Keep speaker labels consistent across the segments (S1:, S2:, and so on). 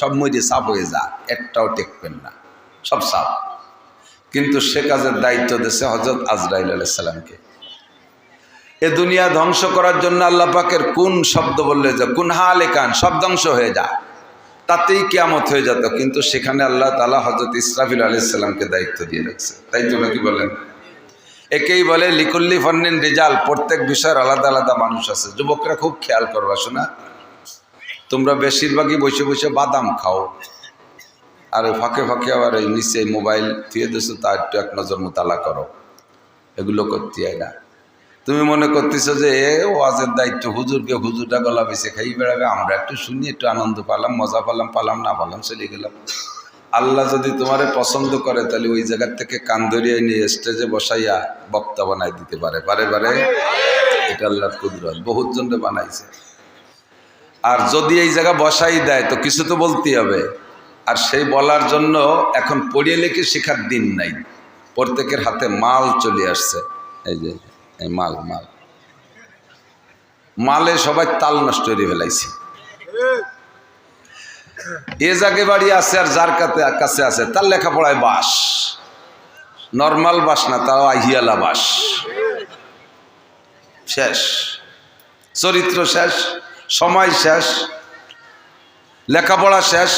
S1: সব মধ্যে সাপ হয়ে যা, একটাও টেকবেন না, সব সাপ কিন্তু সে কাজের দায়িত্ব দিয়েছে হজরত আজরাইল আলাইসাল্লামকে এ দুনিয়া ধ্বংস করার জন্য আল্লাহ পাকের কোন শব্দ বললে যে, কোন হালে কান, সব ধ্বংস হয়ে যা। তাতেই কেয়ামত হয়ে যেত, কিন্তু সেখানে আল্লাহ তালা হজরত ইসরাফিল আলাইসাল্লামকে দায়িত্ব দিয়ে রাখছে। তাই তো নাকি বলেন? একেই বলে, লিকুল্লি ফন্নিন রেজাল প্রত্যেক বিষয়ের আলাদা আলাদা মানুষ আছে। যুবকরা খুব খেয়াল করবা, শোনা। তোমরা বেশিরভাগই বসে বসে বাদাম খাও। আর ফাঁকে ফাঁকে আবার এই নিচে মোবাইল থুয়ে দিছো, তা একটু এক নজর মোতালা করো। এগুলো করতে হয় না। তুমি মনে করতেছো যে, এ ওয়াজের দায়িত্ব, হুজুরকে হুজুরটা গলা বেছে খাই বেড়াবে, আমরা একটু শুনি, একটু আনন্দ পালাম, মজা পালাম পালাম, না পালাম, চলে গেলাম। আল্লাহ যদি তোমারে পছন্দ করে, তাহলে ওই জায়গার থেকে কান ধরিয়ে নিয়ে স্টেজে বসাইয়া বক্তা বানাই দিতে পারে। পারে পারে? এটা আল্লাহর কুদরত। বহুত জনকে বানাইছে। আর যদি এই জায়গা বসাই দেয়, তো কিছু তো বলতেই হবে। আর সেই বলার জন্য এখন পড়িয়ে লিখে শেখার দিন নাই। প্রত্যেকের হাতে মাল চলে আসছে। এই যে, এই মাল মাল। মালে সবাই তাল নষ্ট করে ফেলাইছে। এ জাগে বাড়ি আছে আর যার কাছে আছে, তার লেখাপড়ায় বাস। নর্মাল বাস না, তাও আহিয়ালা বাস। শেষ। চরিত্র শেষ। সময় শেষ, লেখাপড়া শেষ,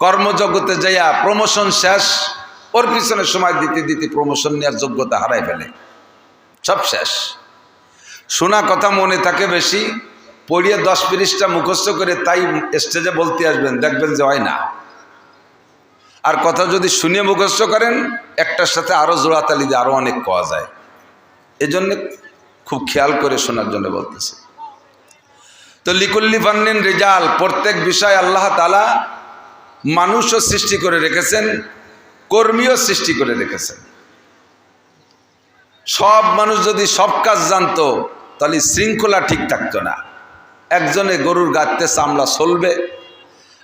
S1: কর্মজগতে যাইয়া প্রমোশন শেষ, ওর পিছনে সময় দিতে দিতে প্রমোশন নেওয়ার যোগ্যতা হারাই ফেলে। সব শেষ। শোনা কথা মনে থাকে বেশি, পড়িয়ে দশ তিরিশটা মুখস্থ করে তাই স্টেজে বলতে আসবেন, দেখবেন যে হয় না। আর কথা যদি শুনে মুখস্থ করেন, একটার সাথে আরও জোড়াতালি দিয়ে আরও অনেক পাওয়া যায়। এজন্য খুব খেয়াল করে শোনার জন্য বলতেছি। তো লিকুল্লি ফান্নিন রেজাল, প্রত্যেক বিষয় আল্লাহ তালা মানুষও সৃষ্টি করে রেখেছেন, কর্মীও সৃষ্টি করে রেখেছেন। সব মানুষ যদি সব কাজ জানতো, তাহলে শৃঙ্খলা ঠিক থাকতো না। একজনে গরুর গাঁততে চামড়া চলবে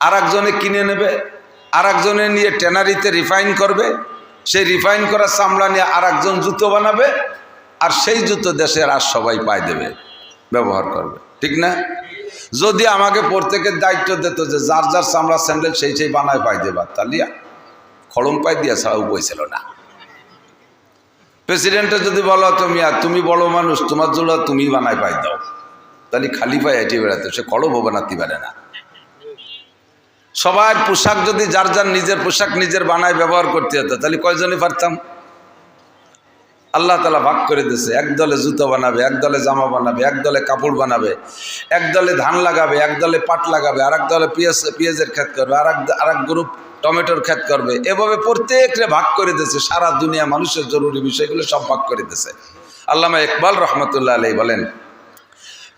S1: আর একজনে কিনে নেবে আর একজনে নিয়ে ট্যানারিতে রিফাইন করবে, সেই রিফাইন করা চামড়া নিয়ে আর একজন জুতো বানাবে, আর সেই জুতো দেশের আর সবাই পাই দেবে, ব্যবহার করবে। ঠিক না? যদি আমাকে প্রত্যেকের দায়িত্ব দিত যে যার যার চামড়া স্যান্ডেল সেই সেই বানায় পাই দেবা, তাহলে খড়ম পাই দিয়া ছাড়া উপায় ছিল না। প্রেসিডেন্টে যদি বলো, তুমি আর তুমি বড় মানুষ, তোমার জন্য তুমি বানায় পাই দাও। তাহলে খালি পায়ে হেঁটে বেড়াতো, সে খড়বও বানাতে পারে না। সবার পোশাক যদি যার যার নিজের পোশাক নিজের বানায়, ব্যবহার করতে হতো, তাহলে কয়জনে পারতাম? আল্লাহ তালা ভাগ করে দিয়েছে এক দলে জুতো বানাবে, এক দলে জামা বানাবে, এক দলে কাপড় বানাবে, এক দলে ধান লাগাবে, এক দলে পাট লাগাবে আর এক দলে পেঁয়াজ, পেঁয়াজের ক্ষেত করবে আর এক আর এক গ্রুপ টমেটোর ক্ষেত করবে। এভাবে প্রত্যেকটা ভাগ করে দিয়েছে সারা দুনিয়া মানুষের জরুরি বিষয়গুলো সব ভাগ করে দিয়েছে আল্লামা ইকবাল রহমতুল্লাহ আলাই বলেন,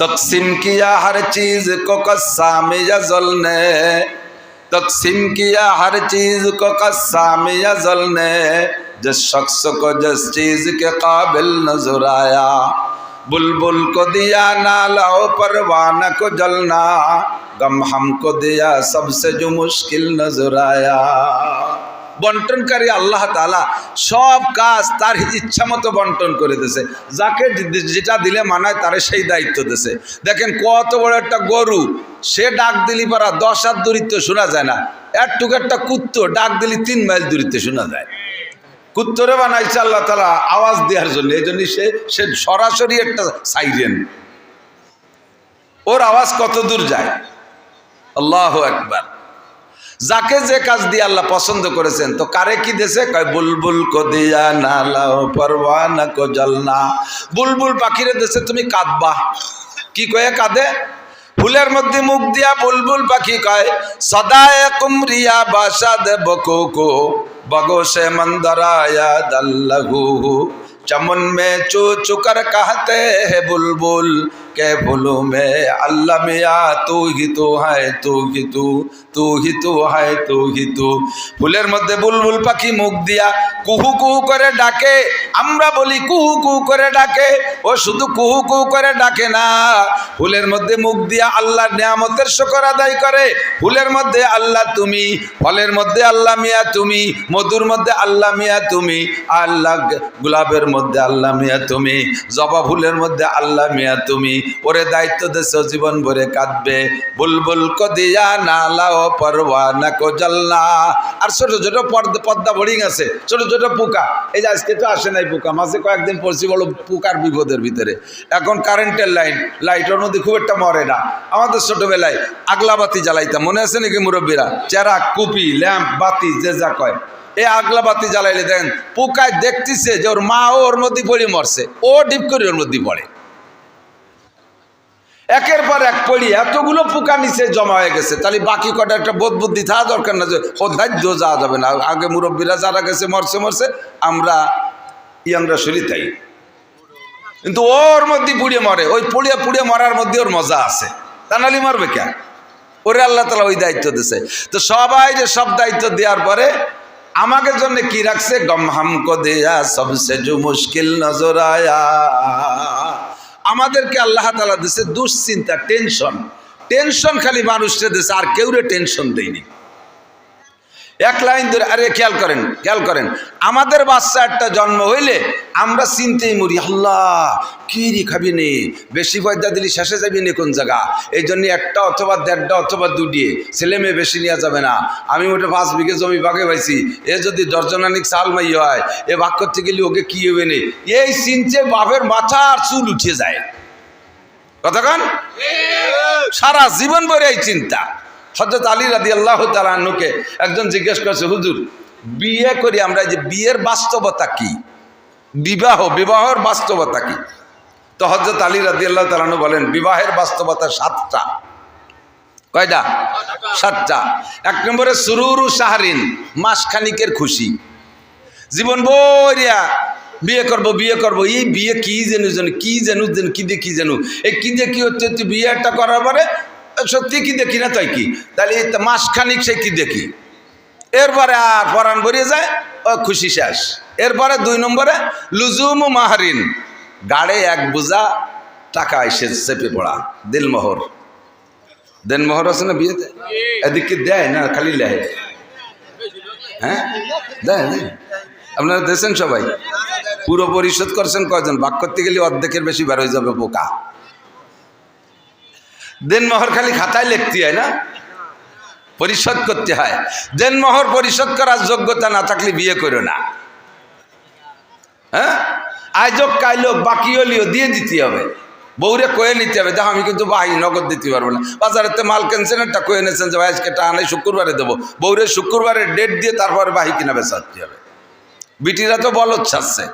S1: তকসিম কিয়া হর চিজ কো কসামিয়া জলনে? তকসিম কিয়া হর চিজ কো জলনে? जिस शख्स को जिस चीज के काबिल नजर आया बुलबुल को दिया नालाओ परवाना को जलना गम हमको दिया सबसे जो मुश्किल नजर आया বন্টনকারী আল্লাহ তালা সব কাজ তার ইচ্ছা মতো বন্টন করে দিয়েছে যাকে যেটা দিলে মানায় তারে সেই দায়িত্ব দিয়েছে দেখেন কত বড় একটা গরু সে ডাক দিলি পারা দশ হাত দূরিত্ব শোনা যায় না একটুকু একটা কুত্তো ডাক দিলি তিন মাইল দূরিত্ব শোনা যায় কুত্তরে বানাইছে আল্লাহ তালা আওয়াজ দেওয়ার জন্য। এই জন্য সে সে সরাসরি একটা সাইরেন ওর আওয়াজ কত দূর যায়? আল্লাহ একবার যাকে যে কাজ দিয়ে আল্লাহ পছন্দ করেছেন, তো কারে কি দেশে কয়, বুলবুল কো দিয়া না লাও পরওয়ানা কো জলনা বুলবুল পাখিরে দেশে তুমি কাঁদবা। কি কয়ে? কাঁদে। ফুলের মধ্যে মুখ দিয়া বুলবুল পাখি কয়, সদায় কুমরিয়া বাসা बगो से मंदर आया दल लघु। चमन में चू चुकर कहते हैं बुलबुल। के फूलों में अल्लाह मिया तू ही तू है तू ही तू তু হি তু হায় তু হি তু ফুলের মধ্যে বুলবুল পাখি মুখ দিয়া কুহু কুহু করে ডাকে আমরা বলি কুহু কুহু করে ডাকে ও শুধু কুহু কুহু করে ডাকে না ফুলের মধ্যে মুখ দিয়া আল্লাহর নিয়ামতের শকর আদায় করে ফুলের মধ্যে আল্লাহ তুমি ফলের মধ্যে আল্লাহ মিয়া তুমি মধুর মধ্যে আল্লাহ মিয়া তুমি আল্লাহ গোলাপের মধ্যে আল্লাহ মিয়া তুমি জবা ফুলের মধ্যে আল্লাহ মিয়া তুমি ওরে দায়িত্ব দেশ জীবন ভরে কাঁদবে। বুলবুল কদিয়া নালাও পরওয়া না কো জাল্লা আর ছোট ছোট পর্দা পদ্মা বোর্ডিং আছে, ছোট ছোট পোকা। এই যে আজকে তো আসে নাই পোকা, মাঝে কয়েকদিন পড়ছি বলো পোকার বিপদের ভিতরে। এখন কারেন্টের লাইন লাইটের মধ্যে খুব একটা মরে না। আমাদের ছোটবেলায় আগলা বাতি জ্বালাইতাম, মনে আছে নাকি মুরব্বীরা? চেরা, কুপি, ল্যাম্প, বাতি, যে যা কয়। এই আগলা বাতি জ্বালাইলে দেখেন, পোকায় দেখতেছে যে ওর মা ওর মধ্যে পড়ে মরছে, ও ডিপ করে ওর মধ্যে পড়ে। একের পর এক পড়ি, এতগুলো পোকা নিচে জমা হয়ে গেছে। তাহলে বাকি কটা একটা বোধ বুদ্ধি থাকা দরকার না যে ও ধার্য যাওয়া যাবে না। আগে মুরব্বীরা যারা গেছে, মরছে মরছে, আমরা ইয়াংরা শরীর তাই। কিন্তু ওর মধ্যে পুড়িয়ে মরে, ওই পুড়িয়ে পুড়িয়ে মরার মধ্যে ওর মজা আছে। তা নালি মরবে কেন ওরে আল্লাহ তালা ওই দায়িত্ব দিছে। তো সবাই যে সব দায়িত্ব দেওয়ার পরে আমাকে জন্য কি রাখছে? গম হামকো দেয়া, সবসে জু মুশকিল নজর আয়া। আমাদেরকে আল্লাহ তালা দিছে দুশ্চিন্তা টেনশন টেনশন খালি মানুষটা দিছে আর কেউরে টেনশন দেয়নি। এক লাইন ধরে, আরে খেয়াল করেন খেয়াল করেন। আমাদের বাচ্চা একটা জন্ম হইলে আমরা চিনতেই মরি, আল্লাহ, কি রে খাবি নে? বেশি পয়দা দিলি শেষে যাবি নে কোন জায়গা? এই জন্য একটা অথবা দেড়টা অথবা দুটিয়ে ছেলে মেয়ে বেশি নেওয়া যাবে না। আমি ওটা পাঁচ বিঘে জমি বাগে পাইছি। এ যদি দর্জনানিক সাল মাই হয়, এ ভাগ করতে গেলে ওকে কি হবে নে? এই চিনতে বাপের মাথা আর চুল উঠে যায়। কথা কতক্ষণ সারা জীবন ভরে এই চিন্তা। হজরত আলী রাদি আল্লাহ তালুকে একজন জিজ্ঞেস করছে, হুজুর, বিয়ে করি আমরা যে বিয়ের বাস্তবতা কি? বিবাহ, বিবাহের বাস্তবতা কি? তো হজরত আলী রাদি আল্লাহ তালানু বলেন, বিবাহের বাস্তবতা সাতটা। কয়টা? সাতটা। এক নম্বরে, সুরুরু সাহারিন মাসখানিকের খুশি। জীবন বরিয়া বিয়ে করব বিয়ে করব, এই বিয়ে কি জেনু যেন, কি জেনু যেন, কি দিয়ে কি জেনু এই কি দিয়ে কি হচ্ছে তুই বিয়ে একটা করার পরে সত্যি কি দেখি না তাই কি? তাহলে এই মাসখানিক সে কি দেখি? এরপরে আর পরাণ বেরিয়ে যায়, ও খুশি শেষ। এরপরে দুই নম্বরে, লুজুম মাহারিন, গাড়ে এক বোঝা টাকা এসে চেপে পড়া, দিলমোহর। দেনমোহর আছে না বিয়েতে? এদিকে দেয় না, খালি লেয়। হ্যাঁ? দেয় আপনারা দেখছেন সবাই? পুরো পরিশোধ করছেন কয়জন? বাক করতে গেলে অর্ধেকের বেশি বার হয়ে যাবে পোকা দেনমোহর খালি খাতায় লিখতে হয় না? পরিশোধ করতে হয়। দেনমোহর পরিশোধ করার যোগ্যতা না থাকলে বিয়ে করো না। হ্যাঁ? আয়োজক কাইলোক বাকি হলিও দিয়ে দিতে হবে। বউরে কয়ে নিতে হবে, দেখো আমি কিন্তু বাহি, নগদ দিতে পারব না। বাজারেতে মাল কেনছেন একটা কয়ে নিয়েছেন যে, ভাই, আজকে টানে শুক্রবারে দেবো। বউরে শুক্রবারের ডেট দিয়ে তারপরে বাহি কিনা বেচাতে হবে। বিটিরা তো বলত ছাড়ছে।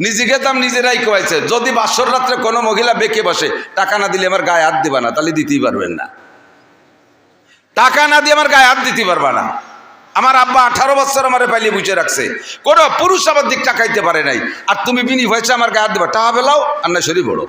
S1: নিজেকে দাম নিজেরাই কয়েছে যদি বাসর রাত্রে কোনো মহিলা বেঁকে বসে, টাকা না দিলে আমার গায়ে হাত দিবা না, তাহলে দিতেই পারবেন না। টাকা না দিয়ে আমার গায়ে হাত দিতে পারবা না। আমার আব্বা আঠারো বছর আমার পালিয়ে বুঝে রাখছে। কোনো পুরুষ আমার দিক টাকাইতে পারে নাই। আর তুমি বিনি হয়েছে আমার গায়ে হাত দেবা, টাকা পেলাও আর না শরীর বড়।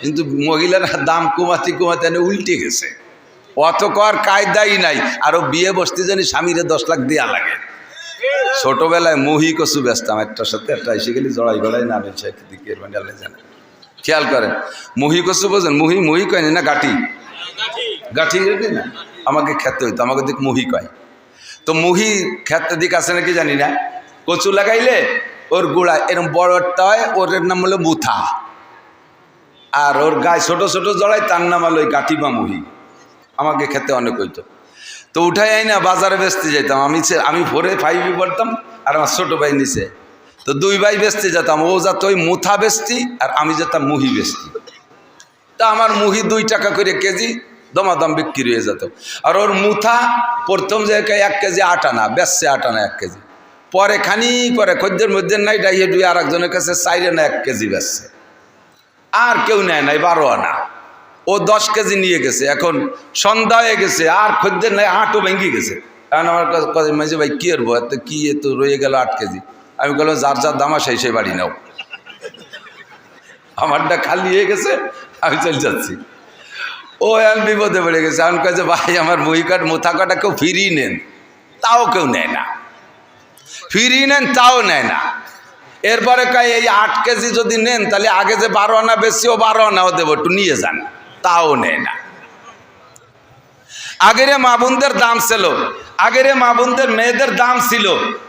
S1: কিন্তু মহিলারা দাম কমাতে কমাতে উল্টে গেছে। অত কর কায়দাই নাই। আরও বিয়ে বসতে জানি স্বামীরে দশ লাখ দেওয়া লাগে। ছোটবেলায় মুহি কচু ব্যস্তাম একটার সাথে, একটা এসে গেলে জড়াই গড়াই না দিকে মানে জানে। খেয়াল করেন, মুহি কচু বোঝেন, মুহি মুহি কয় না গাঠি? গাঠি না, আমাকে খেতে হইতো, আমাকে দিক মুহি কয়। তো মুহি খেতে দিক আছে নাকি জানি না। কচু লাগাইলে ওর গোড়া এরকম বড়টা হয়, ওর নাম হলো মুথা। আর ওর গায়ে ছোট ছোট জড়াই তার নাম হলো ওই গাঠি বা মুহি। আমাকে খেতে অনেক হইতো। তো উঠাই আই না বাজারে বেচতে যেতাম আমি আমি ফোরে ফাইভে পড়তাম আর আমার ছোটো ভাই নিচে। তো দুই ভাই বেচতে যেতাম, ও যাত ওই মুথা বেচতি আর আমি যেতাম মুহি বেচতি। তা আমার মুহি দুই টাকা করে কেজি দমাদম বিক্রি হয়ে যেত। আর ওর মুথা প্রথম জায়গায় এক কেজি আট আনা, বেচছে আট আনা এক কেজি। পরে খানি পরে খদ্দের মধ্যে নাই ডাইয়ে ডুয়ে আর একজনের কাছে চাইরে না এক কেজি বেচছে। আর কেউ নেয় নাই, বারো আনা। ও দশ কেজি নিয়ে গেছে, এখন সন্ধ্যা হয়ে গেছে, আর খদ্দের নাই আটও ভেঙে গেছে। কারণ আমার কাছে মাঝে ভাই, কী করব? এত কি এত রয়ে গেল আট কেজি। আমি বললাম, যার যার দামা সেই সেই বাড়ি নাও। আমারটা খালি হয়ে গেছে, আমি চলে যাচ্ছি। ও এখন বিপদে পড়ে গেছে, এখন কাছে ভাই, আমার বই কাঠ, মোথা কাটা কেউ ফিরিয়ে নেন। তাও কেউ নেয় না। ফিরিয়ে নেন, তাও নেয় না। এরপরে কাই এই আট কেজি যদি নেন, তাহলে আগে যে বারো আনা বেশি, ও বারো আনাও দেবো, একটু নিয়ে যান। তাও নেয় না। আগের মা বোনদের দাম ছিল, আগের মা বোনদের মেয়েদের দাম ছিল।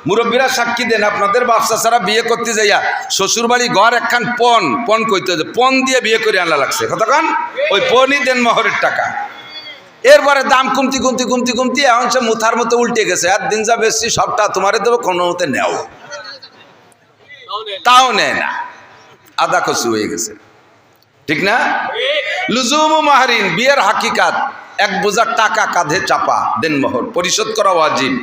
S1: মুরব্বীরা সাক্ষী দেন, আপনাদের ব্যবসা ছাড়া বিয়ে করতে যাইয়া শ্বশুর বাড়ি ঘর একখান পণ পণ কইতে পণ দিয়ে বিয়ে করে আনা লাগছে। কতক্ষণ ওই পণই দেন মহরের টাকা। এরপরে দাম কমতি কমতি কমতি কমতি, এখন সে মুথার মতো উল্টে গেছে, আর দিন যা বেশি, সবটা তোমারে দেবো, কোনো মতে নেও। তাও নেয় না। আদা কচু হয়ে গেছে। ঠিক না? লুজুম মাহারিন, বিয়ের হাকিকাত, এক বোঝার টাকা কাঁধে চাপা, দেনমোহর, পরিশোধ করা ওয়াজিব।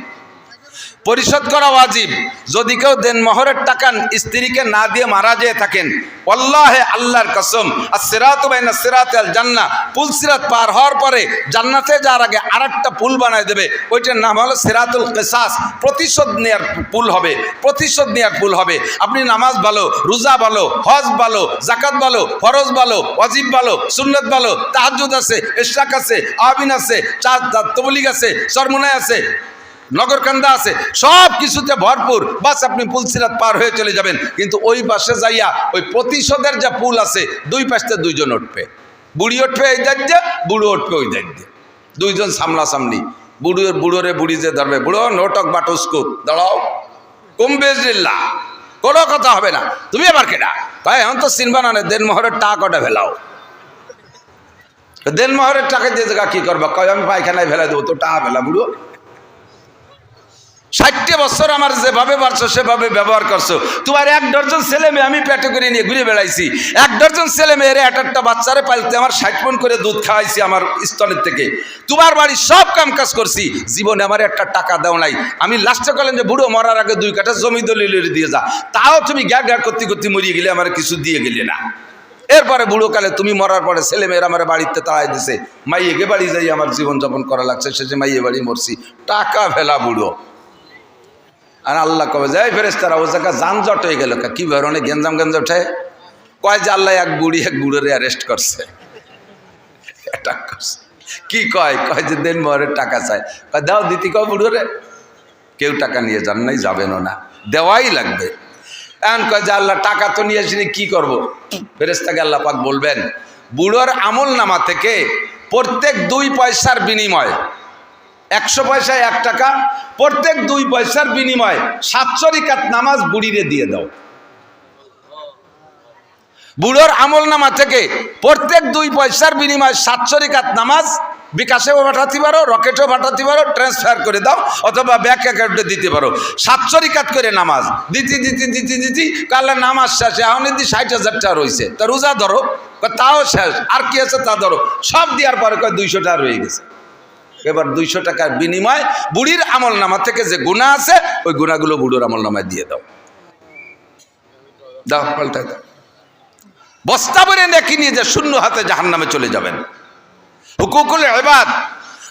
S1: পরিশোধ করা ওয়াজিব। যদি কেউ দেন মহরের টাকা স্ত্রীকে না দিয়ে মারা যেয়ে থাকেন আল্লাহে আল্লাহর কসম আর সিরাত সিরাত আল জান্না পুল সিরাত পার হওয়ার পরে জান্নাতে যাওয়ার আগে আরেকটা পুল বানায় দেবে। ওইটার নাম হলো সিরাতুল কেসাস। প্রতিশোধ নেওয়ার পুল হবে, প্রতিশোধ নেওয়ার পুল হবে। আপনি নামাজ ভালো, রোজা ভালো, হজ ভালো জাকাত ভালো, ফরজ ভালো, ওয়াজিব ভালো, সুন্নত ভালো তাহাজুদ আছে, ইশরাক আছে আবিন আছে, চাঁদ তবলিগ আছে, সরমুনায় আছে। নগরকান্দা আছে, সব কিছুতে ভরপুর। বাস আপনি পুলসিরাত পার হয়ে চলে যাবেন, কিন্তু ওই পাশে যাইয়া ওই প্রতিশোধের যা পুল আছে, দুই পাশে দুইজন উঠবে। বুড়ি উঠবে এই দায়িত্বে, বুড়ো উঠবে ওই দায়িত্বে। দুইজন সামনাসামনি। বুড়োর বুড়োরে বুড়ি যে ধরবে, বুড়ো, নোটক বাটুস্কুপ দাঁড়াও। কুম্বেজিল্লা কোনো কথা হবে না। তুমি আবার কেনা তাই এখন তো চিনবা না দেন মোহরের টাকা কটা ফেলাও। দেন মোহরের টাকা দিয়ে জায়গা কি করবা? কয়, আমি পায়খানায় ফেলা দেবো, তো টাকা ফেলা বুড়ো। ষাটটি বছর আমার যেভাবে পারছ, সেভাবে ব্যবহার করছ। তোমার এক ডজন ছেলে মেয়ে আমি পেটে করে নিয়ে ঘুরে বেড়াইছি। এক ডজন ছেলে মেয়ের এক একটা বাচ্চারে পালতে আমার ষাট মন করে দুধ খাওয়াইছি আমার স্তনের থেকে। তোমার বাড়ির সব কাম কাজ করছি, জীবনে আমার একটা টাকা দাও নাই। আমি লাস্টে করলেন যে, বুড়ো, মরার আগে দুই কাঠা জমি দলিল দিয়ে যা। তাও তুমি গ্যা গ্যা করতে করতে মরিয়ে গেলে আমার কিছু দিয়ে গেলে না। এরপরে বুড়ো কালে তুমি মরার পরে ছেলে মেয়েরা আমার বাড়িতে তাড়াই দিছে। মাইয়েকে বাড়ি যাই আমার জীবনযাপন করা লাগছে শেষে মাইয়ে বাড়ি মরছি। টাকা ফেলা বুড়ো। আর আল্লাহ কবে যাই ফেরেস তারা ও জায়গা যানজট হয়ে গেল কি ধরনের গেঞ্জাম গেঞ্জ ওঠে কয় যে আল্লাহ এক বুড়ি এক বুড়োরে অ্যারেস্ট করছে। অ্যাটাক করছে। কি কয়? কয় যে দেন মহরের টাকা চায় কয় দাও দিতি কয় বুড়োরে। কেউ টাকা নিয়ে যান নাই, যাবেনও না। দেওয়াই লাগবে। এখন কয় যে আল্লাহ টাকা তো নিয়ে আসিনি, কি করব? ফেরেস্তাকে আল্লাহ পাক বলবেন, বুড়োর আমল নামা থেকে প্রত্যেক দুই পয়সার বিনিময় একশো পয়সায় এক টাকা, প্রত্যেক দুই পয়সার বিনিময়ে সাতশো রিকাত নামাজ বুড়িরে দিয়ে দাও। বুড়োর আমল নামা থেকে প্রত্যেক দুই পয়সার বিনিময়ে সাতশো রিকাত নামাজ বিকাশেও পাঠাতে পারো, রকেটেও পাঠাতে পারো ট্রান্সফার করে দাও, অথবা ব্যাক অ্যাকাউন্টে দিতে পারো। সাতশো রিকাত করে নামাজ। দিতি দিতি দিতি দিতি, কালে নামাজ শেষে, এখন যদি ষাট হাজার টাকা রয়েছে তা রোজা ধরো তাও শেষ, আর কি আছে তা ধরো। সব দেওয়ার পরে কয় দুইশো টাকা রয়ে গেছে। এবার দুইশো টাকার বিনিময় বুড়ির আমল নামা থেকে যে গুণা আছে, ওই গুণাগুলো বুড়োর আমল নামায় দিয়ে দাও। দাও, পাল্টায় দাও। বস্তা বলে দেখি নিয়ে যে শূন্য হাতে জাহান নামে চলে যাবেন। হুকুকুল এবাদ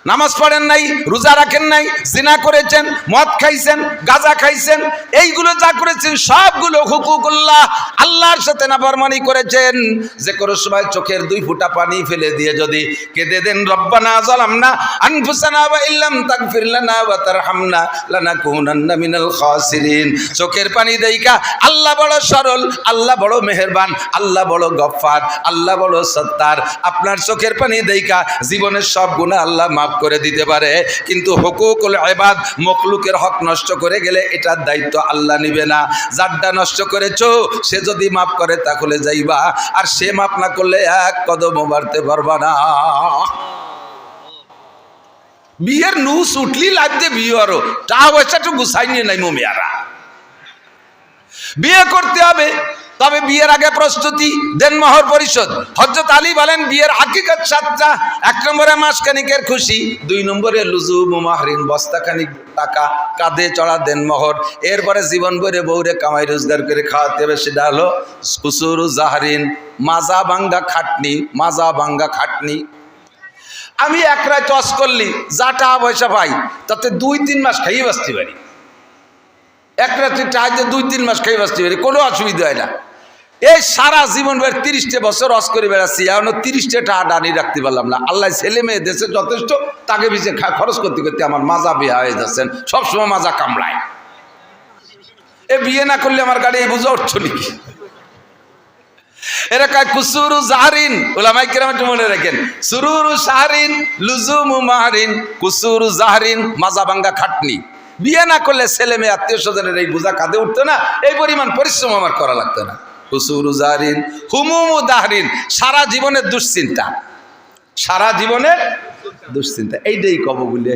S1: নামাজ পড়েন নাই, রোজা রাখেন নাই, জিনা করেছেন, মদ খাইছেন, গাজা খাইছেন, এইগুলো যা করেছেন, সবগুলো হুকুকুল্লাহ আল্লাহর সাথে নাফরমানি করেছেন। যে কোনো সময় চোখের দুই ফুটা পানি ফেলে দিয়ে যদি কেঁদে দেন, রব্বানা জালামনা আনফুসানা ওয়া ইল্লাম তাগফির লানা ওয়া তারহামনা লানাকুনান্না মিনাল খাসিরিন। চোখের পানি দেইকা আল্লাহ বড় সরল, আল্লাহ বড় মেহেরবান, আল্লাহ বড় গফফার, আল্লাহ বড় সত্তার। আপনার চোখের পানি দেইকা জীবনের সব গুনাহ আল্লাহ মাফ করে দিতে পারে। কিন্তু হুকুকুল ইবাদ মখলুকের হক নষ্ট করে গেলে এটার দায়িত্ব আল্লাহ নিবে না। যারটা নষ্ট করেছ, সে যদি মাফ করে তাহলে যাইবা। আর সে মাফ না করলে এক কদমও বাড়তে পারবা না। বিয়ের নুস উঠলি লাগতে বিয়ে আরও টা পয়সাটা গুছাই নিয়ে নাই মেয়ারা বিয়ে করতে হবে। তবে বিয়ের আগে প্রস্তুতি, দেন মহর পরিশোধ। হজরত আলী বলেন, বিয়ের হাকিকত সাতটা, এক নম্বরে মাসখানিকের খুশি, দুই নম্বরে লুজু মুমাহরিন বস্তাখানিক টাকা, কাঁধে চড়া, দেন মহর। এরপরে জীবন ভরে বউরে কামাই রোজগার করে খাওয়াতে হবে সেটা হলো কুসুরু জাহারিন। মাজা ভাঙ্গা খাটনি, মাজা ভাঙ্গা খাটনি। আমি এক রায় টস করলি, যা টাকা পয়সা পাই, তাতে দুই তিন মাস খাইয়ে বাঁচতে পারি। এক রাত্রি টাকা দুই তিন মাস খাইয়ে বাঁচতে পারি, কোনো অসুবিধা হয় না। এই সারা জীবন বের তিরিশটা বছর রস করে বেড়াচ্ছি এখনও তিরিশটা টাকা ডানি রাখতে পারলাম না। আল্লাহ ছেলে মেয়ে দেশে যথেষ্ট, তাকে পিছিয়ে খরচ করতে করতে আমার মাজা বিয়া হয়ে যাচ্ছেন। সবসময় মাজা কামড়ায়। এ বিয়ে না করলে আমার গাড়ি এই বুঝে উঠছো নাকি? এরা কুসুরু জাহারিন। লুজুমু কুসুরু জাহারিন, মাজা ভাঙ্গা খাটনি। বিয়ে না করলে ছেলে মেয়ে আত্মীয় স্বজনের এই বোঝা কাঁধে উঠতো না, এই পরিমাণ পরিশ্রম আমার করা লাগতো না। সারা জীবনের দুশ্চিন্তা। সারা জীবনের দুশ্চিন্তা। এইটাই কব বলি